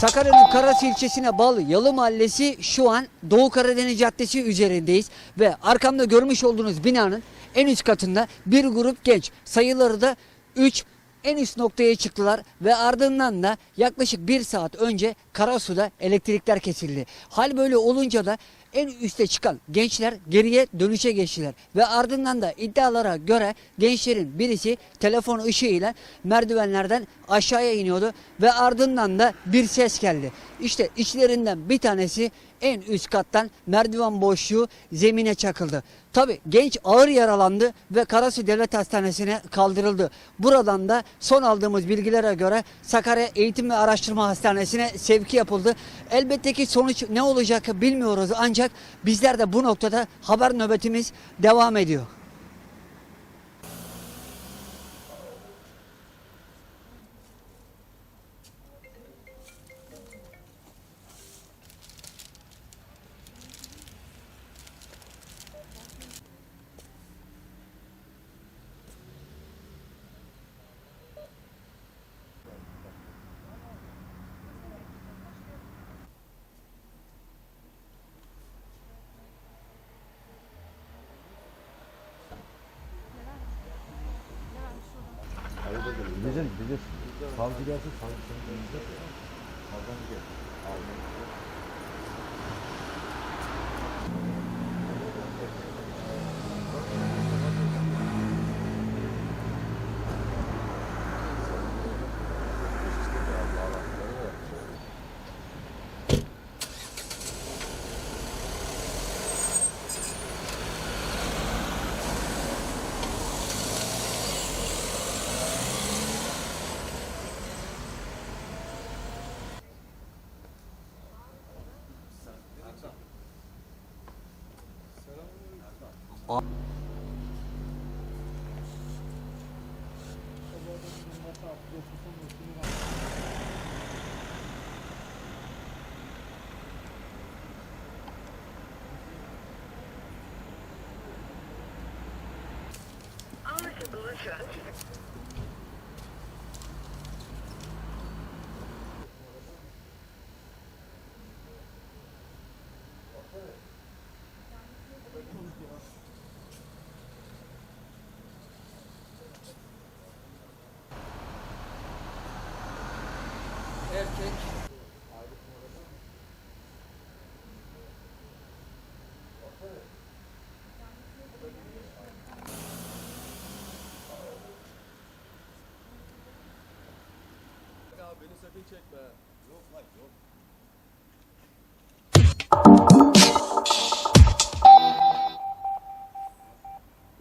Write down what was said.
Sakarya'nın Karas ilçesine bağlı Yalı Mahallesi şu an Doğu Karadeniz Caddesi üzerindeyiz ve arkamda görmüş olduğunuz binanın en üst katında bir grup genç sayıları da 3 en üst noktaya çıktılar ve ardından da yaklaşık bir saat önce Karasu'da elektrikler kesildi. Hal böyle olunca da en üste çıkan gençler geriye dönüşe geçtiler ve ardından da iddialara göre gençlerin birisi telefon ışığıyla merdivenlerden aşağıya iniyordu ve ardından da bir ses geldi. İşte içlerinden bir tanesi en üst kattan merdiven boşluğu zemine çakıldı. Tabi genç ağır yaralandı ve Karasu Devlet Hastanesi'ne kaldırıldı. Buradan da son aldığımız bilgilere göre Sakarya Eğitim ve Araştırma Hastanesi'ne sevki yapıldı. Elbette ki sonuç ne olacak bilmiyoruz ancak bizler de bu noktada haber nöbetimiz devam ediyor. Gideceğiz, gideceğiz. Savcı gelsin, savcı seni dinleyecek. Savcı gel. Erkek Ya beni sakın çekme. Yok lan yok.